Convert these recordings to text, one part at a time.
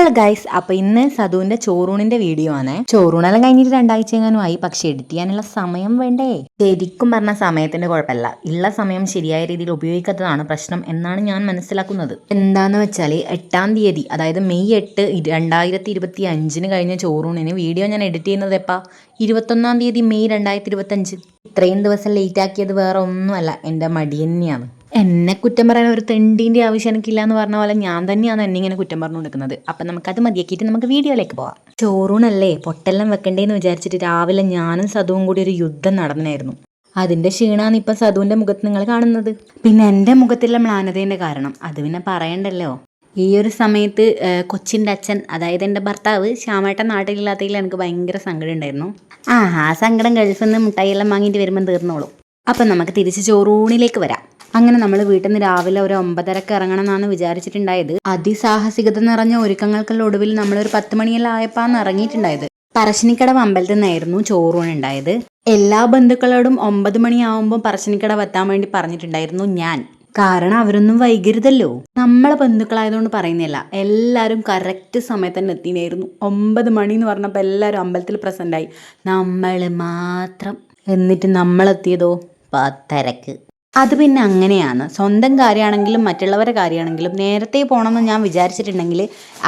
Hello guys അപ്പോൾ ഇന്ന് സധുവിന്റെ ചോറൂണിന്റെ video ആണ്. ചോറൂണെല്ലാം കഴിഞ്ഞിട്ട് രണ്ടാഴ്ച എങ്ങാനും ആയി പക്ഷെ എഡിറ്റ് ചെയ്യാനുള്ള സമയം വേണ്ടേ? ശരിക്കും പറഞ്ഞ സമയത്തിന്റെ കുഴപ്പമില്ല. ഉള്ള സമയം ശരിയായ രീതിയിൽ ഉപയോഗിക്കാത്തതാണ് പ്രശ്നം എന്നാണ് ഞാൻ മനസ്സിലാക്കുന്നത്. എന്താന്ന് വെച്ചാൽ എട്ടാം തീയതി അതായത് മെയ് എട്ട് രണ്ടായിരത്തി ഇരുപത്തി അഞ്ചിന് കഴിഞ്ഞ ചോറൂണിന് വീഡിയോ ഞാൻ എഡിറ്റ് ചെയ്യുന്നത് എപ്പാ? ഇരുപത്തൊന്നാം തീയതി മെയ് രണ്ടായിരത്തി ഇരുപത്തഞ്ച് ഇത്രയും ദിവസം ലേറ്റ് ആക്കിയത് വേറെ ഒന്നുമല്ല. എന്റെ മടി തന്നെയാണ്. എന്നെ കുറ്റം പറയാൻ ഒരു തെണ്ടീന്റെ ആവശ്യം എനിക്കില്ല എന്ന് പറഞ്ഞ പോലെ ഞാൻ തന്നെയാണ് എന്നെ ഇങ്ങനെ കുറ്റം പറഞ്ഞു കൊടുക്കുന്നത് അപ്പം നമുക്കത് മതിയാക്കിയിട്ട് നമുക്ക് വീഡിയോയിലേക്ക് പോവാം. ചോറൂണല്ലേ? പൊട്ടെല്ലാം വെക്കണ്ടേന്ന് വിചാരിച്ചിട്ട് രാവിലെ ഞാനും സതുവും കൂടി ഒരു യുദ്ധം നടന്നായിരുന്നു. അതിന്റെ ക്ഷീണമാണ് ഇപ്പം സതുവിന്റെ മുഖത്ത് നിങ്ങൾ കാണുന്നത്. പിന്നെ എന്റെ മുഖത്തുള്ള മ്ലാനതേന്റെ കാരണം. അത് പിന്നെ പറയണ്ടല്ലോ. ഈ ഒരു സമയത്ത് കൊച്ചിന്റെ അച്ഛൻ അതായത് എന്റെ ഭർത്താവ് ശ്യാമേട്ടൻ നാട്ടിലില്ലാത്തതിൽ എനിക്ക് ഭയങ്കര സങ്കടം ഉണ്ടായിരുന്നു. ആ ആ സങ്കടം ഗൾഫിൽ നിന്ന് മുട്ടായിയെല്ലാം വാങ്ങിയിട്ട് വരുമ്പം തീർന്നോളൂ. അപ്പം നമുക്ക് തിരിച്ച് ചോറൂണിലേക്ക് വരാം. അങ്ങനെ നമ്മൾ വീട്ടിൽ നിന്ന് രാവിലെ ഒരു ഒമ്പതരക്ക് ഇറങ്ങണം എന്നാണ് വിചാരിച്ചിട്ടുണ്ടായത്. അതിസാഹസികത നിറഞ്ഞ ഒരുക്കങ്ങൾക്കുള്ള ഒടുവിൽ നമ്മൾ ഒരു പത്ത് മണിയെല്ലാം ആയപ്പാന്ന് ഇറങ്ങിയിട്ടുണ്ടായത്. പറശ്ശിനിക്കടവ് അമ്പലത്തിൽ നിന്നായിരുന്നു ചോറൂണുണ്ടായത് എല്ലാ ബന്ധുക്കളോടും ഒമ്പത് മണിയാവുമ്പോൾ പറശ്ശിനിക്കടവ് എത്താൻ വേണ്ടി പറഞ്ഞിട്ടുണ്ടായിരുന്നു ഞാൻ. കാരണം അവരൊന്നും വൈകരുതല്ലോ. നമ്മളെ ബന്ധുക്കളായതുകൊണ്ട് പറയുന്നില്ല. എല്ലാവരും കറക്റ്റ് സമയത്ത് തന്നെ എത്തിനായിരുന്നു ഒമ്പത് മണി എന്ന് പറഞ്ഞപ്പോൾ എല്ലാവരും അമ്പലത്തിൽ പ്രസന്റായി നമ്മൾ മാത്രം. എന്നിട്ട് നമ്മളെത്തിയതോ? പത്തരക്ക്. അത് പിന്നെ അങ്ങനെയാണ്. സ്വന്തം കാര്യമാണെങ്കിലും മറ്റുള്ളവരുടെ കാര്യമാണെങ്കിലും നേരത്തെ പോകണമെന്ന് ഞാൻ വിചാരിച്ചിട്ടുണ്ടെങ്കിൽ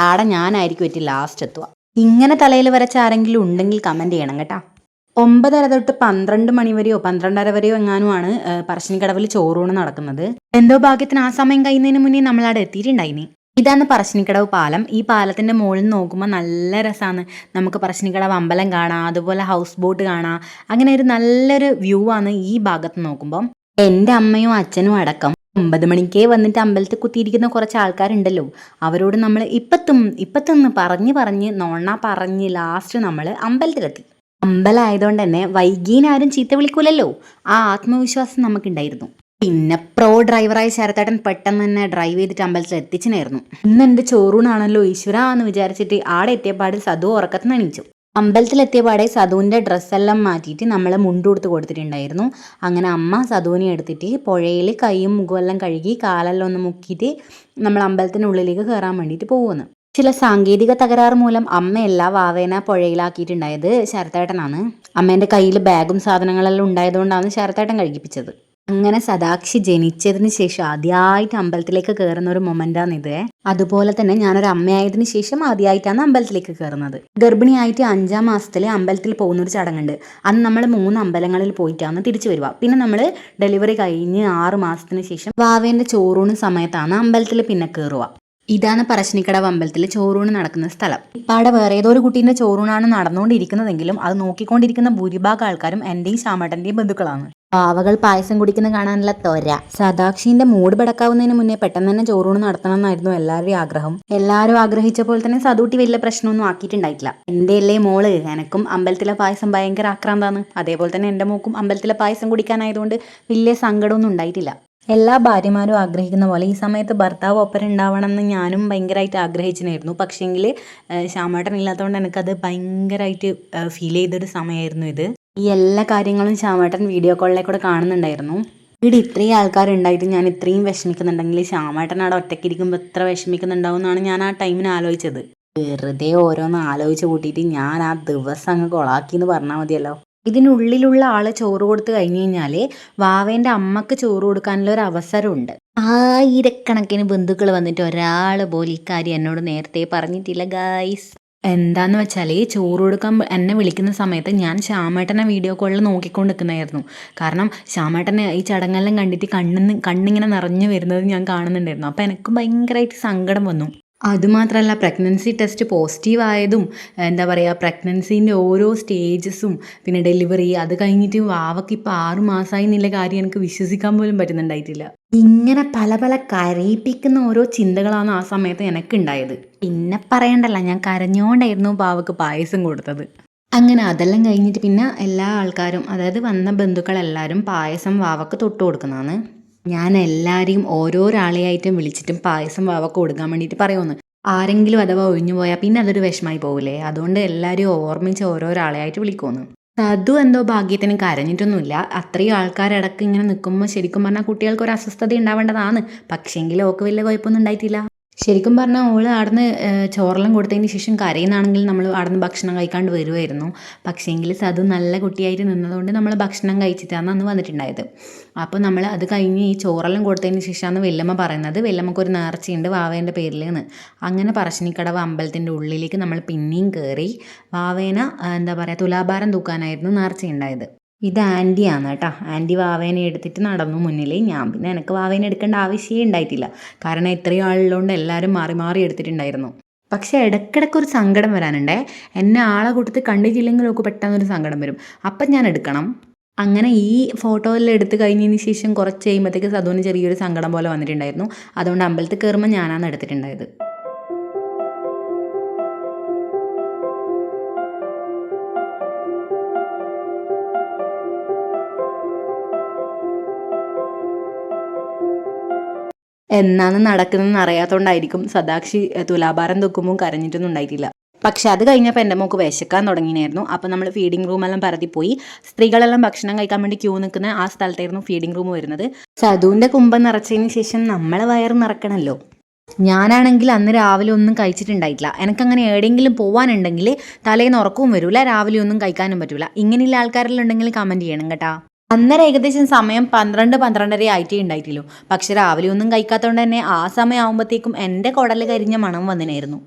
ആടെ ഞാനായിരിക്കും എത്തി ലാസ്റ്റ് എത്തുക. ഇങ്ങനെ തലയിൽ വരച്ച ആരെങ്കിലും ഉണ്ടെങ്കിൽ കമന്റ് ചെയ്യണം കേട്ടോ. ഒമ്പതര തൊട്ട് പന്ത്രണ്ട് മണി വരെയോ പന്ത്രണ്ടര വരെയോ എങ്ങാനുമാണ് പറശ്ശിനിക്കടവിൽ ചോറൂണ് നടക്കുന്നത്. എന്തോ ഭാഗ്യത്തിന് ആ സമയം കഴിയുന്നതിന് മുന്നേ നമ്മളവിടെ എത്തിയിട്ടുണ്ടായിനി. ഇതാണ് പറശ്ശിനിക്കടവ് പാലം. ഈ പാലത്തിന്റെ മുകളിൽ നോക്കുമ്പോൾ നല്ല രസമാണ് നമുക്ക് പറശ്ശിനിക്കടവ് അമ്പലം കാണാം അതുപോലെ ഹൗസ് ബോട്ട് കാണാം. അങ്ങനെ ഒരു നല്ലൊരു വ്യൂ ആണ് ഈ ഭാഗത്ത് നോക്കുമ്പോൾ എന്റെ അമ്മയും അച്ഛനും അടക്കം ഒമ്പത് മണിക്കേ വന്നിട്ട് അമ്പലത്തിൽ കുത്തിയിരിക്കുന്ന കുറച്ച് ആൾക്കാരുണ്ടല്ലോ. അവരോട് നമ്മൾ ഇപ്പത്തും ഇപ്പത്തൊന്ന് പറഞ്ഞ് പറഞ്ഞ് നോണ പറഞ്ഞ് ലാസ്റ്റ് നമ്മൾ അമ്പലത്തിലെത്തി. അമ്പലമായതുകൊണ്ട് തന്നെ വൈകീനാരും ചീത്ത വിളിക്കൂലല്ലോ. ആ ആത്മവിശ്വാസം നമുക്കുണ്ടായിരുന്നു. പിന്നെ പ്രോ ഡ്രൈവറായ ശരത്തേട്ടൻ പെട്ടെന്ന് തന്നെ ഡ്രൈവ് ചെയ്തിട്ട് അമ്പലത്തിൽ എത്തിച്ചിനായിരുന്നു ഇന്ന് എന്റെ ചോറൂണാണല്ലോ ഈശ്വര എന്ന് വിചാരിച്ചിട്ട് ആടെ എത്തിയപാട് സദു ഉറക്കത്തിന് എണീച്ചു അമ്പലത്തിലെത്തിയ പാടെ സധുവിന്റെ ഡ്രസ്സെല്ലാം മാറ്റിയിട്ട് നമ്മൾ മുണ്ട് കൊടുത്ത് കൊടുത്തിട്ടുണ്ടായിരുന്നു. അങ്ങനെ അമ്മ സധുവിനെ എടുത്തിട്ട് പുഴയിൽ കൈയും മുഖവും എല്ലാം കഴുകി കാലെല്ലാം ഒന്ന് മുക്കിയിട്ട് നമ്മൾ അമ്പലത്തിനുള്ളിലേക്ക് കയറാൻ വേണ്ടിയിട്ട് പോകുന്നു ചില സാങ്കേതിക തകരാറ് മൂലം അമ്മയല്ല വാവേന പുഴയിലാക്കിയിട്ടുണ്ടായത് ശരത്തേട്ടനാണ്. അമ്മേന്റെ കയ്യിൽ ബാഗും സാധനങ്ങളെല്ലാം ഉണ്ടായതുകൊണ്ടാണ് ശരത്തേട്ടൻ കഴിപ്പിച്ചത് അങ്ങനെ സദാക്ഷി ജനിച്ചതിന് ശേഷം ആദ്യമായിട്ട് അമ്പലത്തിലേക്ക് കയറുന്ന ഒരു മൊമെന്റാണ് ഇത് അതുപോലെ തന്നെ ഞാനൊരു അമ്മയായതിനു ശേഷം ആദ്യമായിട്ടാണ് അമ്പലത്തിലേക്ക് കയറുന്നത് ഗർഭിണിയായിട്ട് അഞ്ചാം മാസത്തിൽ അമ്പലത്തിൽ പോകുന്ന ഒരു ചടങ്ങുണ്ട്. അന്ന് നമ്മൾ മൂന്ന് അമ്പലങ്ങളിൽ പോയിട്ടാണ് തിരിച്ചു വരിക. പിന്നെ നമ്മൾ ഡെലിവറി കഴിഞ്ഞ് ആറ് മാസത്തിന് ശേഷം വാവേന്റെ ചോറൂണ് സമയത്താണ് അമ്പലത്തിൽ പിന്നെ കയറുക ഇതാണ് പറശ്ശിനിക്കടവ് അമ്പലത്തിൽ ചോറൂണ് നടക്കുന്ന സ്ഥലം. ഇപ്പാടെ വേറെ ഏതോ ഒരു കുട്ടീന്റെ ചോറൂണാണ് നടന്നുകൊണ്ടിരിക്കുന്നതെങ്കിലും അത് നോക്കിക്കൊണ്ടിരിക്കുന്ന ഭൂരിഭാഗം ആൾക്കാരും എന്റെയും ശ്യാമേട്ടന്റെയും ബന്ധുക്കളാണ്. പാവകൾ പായസം കുടിക്കുന്ന കാണാനുള്ള തൊര സദാക്ഷിന്റെ മൂഡ് പടക്കാവുന്നതിന് മുന്നേ പെട്ടെന്ന് തന്നെ ചോറൂണ് നടത്തണം എന്നായിരുന്നു എല്ലാവരുടെയും ആഗ്രഹം. എല്ലാവരും ആഗ്രഹിച്ച പോലെ തന്നെ സദൂട്ടി വലിയ പ്രശ്നമൊന്നും ആക്കിയിട്ടുണ്ടായിട്ടില്ല. എന്റെ അല്ലേ മോൾ? എനക്കും അമ്പലത്തിലെ പായസം ഭയങ്കര ആക്രാന്താണ്. അതേപോലെ തന്നെ എന്റെ മോക്കും അമ്പലത്തിലെ പായസം കുടിക്കാനായതുകൊണ്ട് വലിയ സങ്കടമൊന്നും ഉണ്ടായിട്ടില്ല. എല്ലാ ഭാര്യമാരും ആഗ്രഹിക്കുന്ന പോലെ ഈ സമയത്ത് ഭർത്താവ് ഒപ്പരം ഉണ്ടാവണമെന്ന് ഞാനും ഭയങ്കരമായിട്ട് ആഗ്രഹിച്ചിരുന്നു. പക്ഷേങ്കിൽ ശ്യാമേട്ടൻ ഇല്ലാത്തതുകൊണ്ട് എനിക്കത് ഭയങ്കരമായിട്ട് ഫീൽ ചെയ്തൊരു സമയമായിരുന്നു ഇത്. ഈ എല്ലാ കാര്യങ്ങളും ശ്യാമേട്ടൻ വീഡിയോ കോളിലെ കൂടെ കാണുന്നുണ്ടായിരുന്നു. ഇവിടെ ഇത്രയും ആൾക്കാരുണ്ടായിട്ട് ഞാൻ ഇത്രയും വിഷമിക്കുന്നുണ്ടെങ്കിൽ ശ്യാമേട്ടൻ അവിടെ ഒറ്റയ്ക്ക് ഇരിക്കുമ്പോൾ എത്ര വിഷമിക്കുന്നുണ്ടാവും എന്നാണ് ഞാൻ ആ ടൈമിന് ആലോചിച്ചത്. വെറുതെ ഓരോന്ന് ആലോചിച്ച് കൂട്ടിയിട്ട് ഞാൻ ആ ദിവസം അങ്ങ് കൊളാക്കി എന്ന് പറഞ്ഞാൽ മതിയല്ലോ. ഇതിനുള്ളിലുള്ള ആൾ ചോറ് കൊടുത്തു കഴിഞ്ഞു കഴിഞ്ഞാൽ വാവേന്റെ അമ്മയ്ക്ക് ചോറ് കൊടുക്കാനുള്ള ഒരു അവസരമുണ്ട്. ആയിരക്കണക്കിന് ബന്ധുക്കൾ വന്നിട്ട് ഒരാൾ പോലും ഇക്കാര്യം എന്നോട് നേരത്തെ പറഞ്ഞിട്ടില്ല ഗായ്സ് എന്താന്ന് വെച്ചാൽ ഈ ചോറ് കൊടുക്കാൻ എന്നെ വിളിക്കുന്ന സമയത്ത് ഞാൻ ശ്യാമേട്ടനെ വീഡിയോ കോളിൽ നോക്കിക്കൊണ്ട് നിൽക്കുന്നതായിരുന്നു കാരണം ശ്യാമേട്ടനെ ഈ ചടങ്ങെല്ലാം കണ്ടിട്ട് കണ്ണിന്ന് കണ്ണിങ്ങനെ നിറഞ്ഞു വരുന്നത് ഞാൻ കാണുന്നുണ്ടായിരുന്നു. അപ്പോൾ എനിക്ക് ഭയങ്കരമായിട്ട് സങ്കടം വന്നു. അതുമാത്രമല്ല പ്രഗ്നൻസി ടെസ്റ്റ് പോസിറ്റീവ് ആയതും എന്താ പറയുക പ്രഗ്നൻസീന്റെ ഓരോ സ്റ്റേജസും പിന്നെ ഡെലിവറി അത് കഴിഞ്ഞിട്ട് വാവക്ക് ഇപ്പോൾ ആറ് മാസമായി എന്നുള്ള കാര്യം എനിക്ക് വിശ്വസിക്കാൻ പോലും പറ്റുന്നുണ്ടായിട്ടില്ല. ഇങ്ങനെ പല പല കരയിപ്പിക്കുന്ന ഓരോ ചിന്തകളാണ് ആ സമയത്ത് എനിക്കുണ്ടായത്. പിന്നെ പറയണ്ടല്ല ഞാൻ കരഞ്ഞോണ്ടായിരുന്നു പാവക്ക് പായസം കൊടുത്തത്. അങ്ങനെ അതെല്ലാം കഴിഞ്ഞിട്ട് പിന്നെ എല്ലാ ആൾക്കാരും അതായത് വന്ന ബന്ധുക്കളെല്ലാവരും പായസം വാവക്ക് തൊട്ട് കൊടുക്കുന്നതാണ്. ഞാൻ എല്ലാവരെയും ഓരോരാളെയായിട്ടും വിളിച്ചിട്ടും പായസം വാവൊക്കെ കൊടുക്കാൻ വേണ്ടിയിട്ട് പറയുമെന്ന് ആരെങ്കിലും അഥവാ ഒഴിഞ്ഞു പോയാൽ പിന്നെ അതൊരു വിഷമായി പോകില്ലേ അതുകൊണ്ട് എല്ലാവരും ഓർമ്മിച്ച് ഓരോരാളെയായിട്ട് വിളിക്കുമെന്ന് സതു എന്തോ ഭാഗ്യത്തിന് കരഞ്ഞിട്ടൊന്നുമില്ല. അത്രയും ആൾക്കാരിടക്ക് ഇങ്ങനെ നിൽക്കുമ്പോൾ ശരിക്കും പറഞ്ഞാൽ കുട്ടികൾക്ക് ഒരു അസ്വസ്ഥത ഉണ്ടാവേണ്ടതാണ് പക്ഷേങ്കിലും ഓക്ക് വലിയ കുഴപ്പമൊന്നും ഉണ്ടായിട്ടില്ല. ശരിക്കും പറഞ്ഞാൽ ഓൾ അവിടുന്ന് ചോറെല്ലാം കൊടുത്തതിന് ശേഷം കരയുന്നാണെങ്കിൽ നമ്മൾ അവിടുന്ന് ഭക്ഷണം കഴിക്കാണ്ട് വരുമായിരുന്നു പക്ഷേങ്കിൽ സതു നല്ല കുട്ടിയായിട്ട് നിന്നതുകൊണ്ട് നമ്മൾ ഭക്ഷണം കഴിച്ചിട്ടാണ് അന്ന് വന്നിട്ടുണ്ടായത്. അപ്പോൾ നമ്മൾ അത് കഴിഞ്ഞ് ഈ ചോറെല്ലാം കൊടുത്തതിന് ശേഷമാണ് വെല്ലമ്മ പറയുന്നത്. വെല്ലമ്മക്ക് ഒരു നേർച്ചയുണ്ട് വാവേന്റെ പേരിൽ എന്ന് അങ്ങനെ പറശ്ശിനിക്കടവ് അമ്പലത്തിന്റെ ഉള്ളിലേക്ക് നമ്മൾ പിന്നെയും കയറി വാവേന എന്താ പറയുക തുലാഭാരം തൂക്കാനായിരുന്നു നേർച്ചയുണ്ടായത്. ഇത് ആന്റിയാണ് കേട്ടോ. ആന്റി വാവേനെ എടുത്തിട്ട് നടന്നു മുന്നിൽ ഞാൻ പിന്നെ എനിക്ക് വാവേനെ എടുക്കേണ്ട ആവശ്യമേ ഉണ്ടായിട്ടില്ല. കാരണം ഇത്രയും ആളുള്ളതുകൊണ്ട് എല്ലാവരും മാറി മാറി എടുത്തിട്ടുണ്ടായിരുന്നു. പക്ഷേ ഇടയ്ക്കിടയ്ക്ക് ഒരു സങ്കടം വരാനുണ്ടേ. എന്നെ ആളെ കൂട്ടത്ത് കണ്ടിട്ടില്ലെങ്കിലും ഒക്കെ പെട്ടെന്നൊരു സങ്കടം വരും. അപ്പം ഞാൻ എടുക്കണം. അങ്ങനെ ഈ ഫോട്ടോയിൽ എടുത്തു കഴിഞ്ഞതിന് ശേഷം കുറച്ച് കഴിയുമ്പോഴത്തേക്ക് സധുവിന് ചെറിയൊരു സങ്കടം പോലെ വന്നിട്ടുണ്ടായിരുന്നു. അതുകൊണ്ട് അമ്പലത്തിൽ കയറുമ്പോൾ ഞാനാണ് എടുത്തിട്ടുണ്ടായത്. എന്നാണ് നടക്കുന്നതെന്ന് അറിയാത്തതുകൊണ്ടായിരിക്കും സദാക്ഷി തുലാഭാരം തൂക്കുമ്പോൾ കരഞ്ഞിട്ടൊന്നും ഉണ്ടായിട്ടില്ല. പക്ഷെ അത് കഴിഞ്ഞപ്പോൾ എന്റെ മോക്ക് വിശക്കാൻ തുടങ്ങിയായിരുന്നു അപ്പോൾ നമ്മൾ ഫീഡിംഗ് റൂമെല്ലാം പരതി പോയി. സ്ത്രീകളെല്ലാം ഭക്ഷണം കഴിക്കാൻ വേണ്ടി ക്യൂ നിൽക്കുന്ന ആ സ്ഥലത്തായിരുന്നു ഫീഡിംഗ് റൂം വരുന്നത്. സധുവിന്റെ കുമ്പം നിറച്ചതിന് ശേഷം നമ്മളെ വയറ് നിറക്കണമല്ലോ ഞാനാണെങ്കിൽ അന്ന് രാവിലെ ഒന്നും കഴിച്ചിട്ടുണ്ടായിട്ടില്ല. എനിക്കങ്ങനെ എവിടെയെങ്കിലും പോകാനുണ്ടെങ്കിൽ തലേന്ന് ഉറക്കവും വരില്ല രാവിലെ ഒന്നും കഴിക്കാനും പറ്റില്ല ഇങ്ങനെയുള്ള ആൾക്കാരെല്ലാം ഉണ്ടെങ്കിൽ കമന്റ് ചെയ്യണം കേട്ടാ. അന്നേരം ഏകദേശം സമയം പന്ത്രണ്ട് പന്ത്രണ്ടര ആയിട്ടേ ഉണ്ടായിട്ടില്ലൂ. പക്ഷെ രാവിലെ ഒന്നും കഴിക്കാത്തതുകൊണ്ട് തന്നെ ആ സമയമാകുമ്പോഴത്തേക്കും എന്റെ കുടൽ കരിഞ്ഞ മണം വന്നിനായിരുന്നു.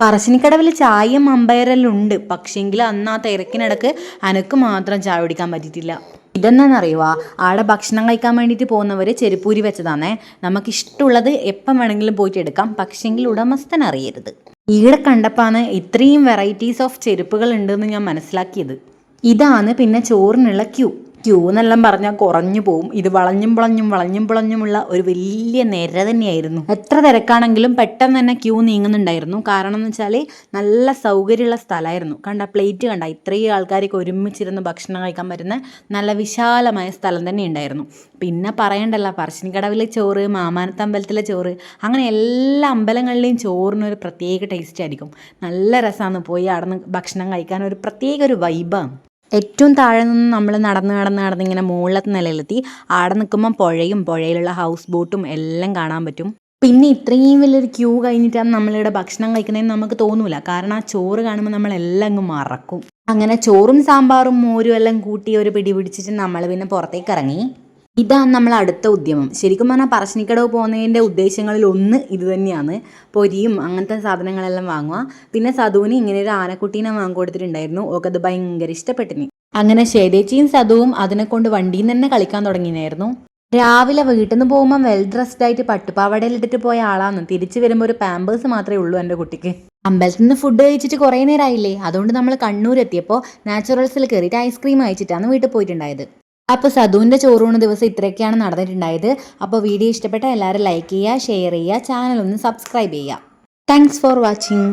പറശ്ശിനിക്കടവിൽ ചായയും അമ്പയറെല്ലാം ഉണ്ട്. പക്ഷേങ്കിൽ അന്ന് ആ തിരക്കിനിടക്ക് അനക്ക് മാത്രം ചായ കുടിക്കാൻ പറ്റിയിട്ടില്ല. ഇതെന്നാന്നറിയുവാ ആടെ ഭക്ഷണം കഴിക്കാൻ വേണ്ടിയിട്ട് പോകുന്നവർ ചെരുപ്പൂരി വെച്ചതാണേ നമുക്ക് ഇഷ്ടമുള്ളത് എപ്പം വേണമെങ്കിലും പോയിട്ട് എടുക്കാം. പക്ഷേങ്കിൽ ഉടമസ്ഥൻ അറിയരുത്. ഈടെ കണ്ടപ്പാണ് ഇത്രയും വെറൈറ്റീസ് ഓഫ് ചെരുപ്പുകൾ ഉണ്ടെന്ന് ഞാൻ മനസ്സിലാക്കിയത്. ഇതാണ് പിന്നെ ചോറിനുള്ള ക്യൂ ക്യൂ എന്നെല്ലാം പറഞ്ഞാൽ കുറഞ്ഞു പോവും. ഇത് വളഞ്ഞും പുളഞ്ഞും വളഞ്ഞും പുളഞ്ഞുമുള്ള ഒരു വലിയ നിര തന്നെയായിരുന്നു. എത്ര തിരക്കാണെങ്കിലും പെട്ടെന്ന് തന്നെ ക്യൂ നീങ്ങുന്നുണ്ടായിരുന്നു. കാരണം എന്ന് വെച്ചാൽ നല്ല സൗകര്യമുള്ള സ്ഥലമായിരുന്നു. കണ്ട പ്ലേറ്റ് കണ്ട ഇത്രയും ആൾക്കാർക്ക് ഒരുമിച്ചിരുന്ന് ഭക്ഷണം കഴിക്കാൻ പറ്റുന്ന നല്ല വിശാലമായ സ്ഥലം തന്നെ ഉണ്ടായിരുന്നു പിന്നെ പറയണ്ടല്ല പറശ്ശിനിക്കടവിലെ ചോറ് മാമാനത്തമ്പലത്തിലെ ചോറ് അങ്ങനെ എല്ലാ അമ്പലങ്ങളിലെയും ചോറിനൊരു പ്രത്യേക ടേസ്റ്റ് ആയിരിക്കും. നല്ല രസമാണ് പോയി അവിടെ നിന്ന് ഭക്ഷണം കഴിക്കാൻ. ഒരു പ്രത്യേക ഒരു വൈബാണ് ഏറ്റവും താഴെ നിന്ന് നമ്മൾ നടന്ന് നടന്ന് നടന്ന് ഇങ്ങനെ മുകളിലത്തെ നിലയിലെത്തി. ആടെ നിൽക്കുമ്പോൾ പുഴയും പുഴയിലുള്ള ഹൗസ് ബോട്ടും എല്ലാം കാണാൻ പറ്റും. പിന്നെ ഇത്രയും വലിയൊരു ക്യൂ കഴിഞ്ഞിട്ടാണ് നമ്മളിവിടെ ഭക്ഷണം കഴിക്കുന്നതെന്ന് നമുക്ക് തോന്നൂല. കാരണം ആ ചോറ് കാണുമ്പോൾ നമ്മളെല്ലാം അങ്ങ് മറക്കും. അങ്ങനെ ചോറും സാമ്പാറും മോരും എല്ലാം കൂട്ടി ഒരു പിടി പിടിച്ചിട്ട് നമ്മൾ പിന്നെ പുറത്തേക്ക് ഇറങ്ങി. ഇതാണ് നമ്മൾ അടുത്ത ഉദ്യമം. ശരിക്കും പറഞ്ഞാൽ പറശ്ശിനിക്കടവ് പോകുന്നതിന്റെ ഉദ്ദേശങ്ങളിൽ ഒന്ന് ഇത് തന്നെയാണ്. പൊരിയും അങ്ങനത്തെ സാധനങ്ങളെല്ലാം വാങ്ങുക. പിന്നെ സധുവിന് ഇങ്ങനെ ഒരു ആനക്കുട്ടീനെ വാങ്ങിക്കൊടുത്തിട്ടുണ്ടായിരുന്നു അത് ഭയങ്കര ഇഷ്ടപ്പെട്ടിന്. അങ്ങനെ ശേതേച്ചിയും സധുവും അതിനെ കൊണ്ട് വണ്ടിയിൽ നിന്ന് തന്നെ കളിക്കാൻ തുടങ്ങിയായിരുന്നു രാവിലെ വീട്ടിൽ നിന്ന് പോകുമ്പോൾ വെൽ ഡ്രസ്ഡ് ആയിട്ട് പട്ടുപാവടയിൽ ഇട്ടിട്ട് പോയ ആളാണ് തിരിച്ചു വരുമ്പോൾ ഒരു പാമ്പേഴ്സ് മാത്രമേ ഉള്ളൂ എന്റെ കുട്ടിക്ക്. അമ്പലത്തിൽ നിന്ന് ഫുഡ് കഴിച്ചിട്ട് കുറേ നേരമായില്ലേ അതുകൊണ്ട് നമ്മൾ കണ്ണൂർ എത്തിയപ്പോൾ നാച്ചുറൽസിൽ കയറിയിട്ട് ഐസ്ക്രീം അയച്ചിട്ടാണ് വീട്ടിൽ പോയിട്ടുണ്ടായത്. അപ്പോൾ സധുവിന്റെ ചോറൂണ് ദിവസം ഇത്രയൊക്കെയാണ് നടന്നിട്ടുണ്ടായത്. അപ്പോൾ വീഡിയോ ഇഷ്ടപ്പെട്ട എല്ലാവരും ലൈക്ക് ചെയ്യുക ഷെയർ ചെയ്യുക ചാനൽ ഒന്ന് സബ്സ്ക്രൈബ് ചെയ്യുക. Thanks for watching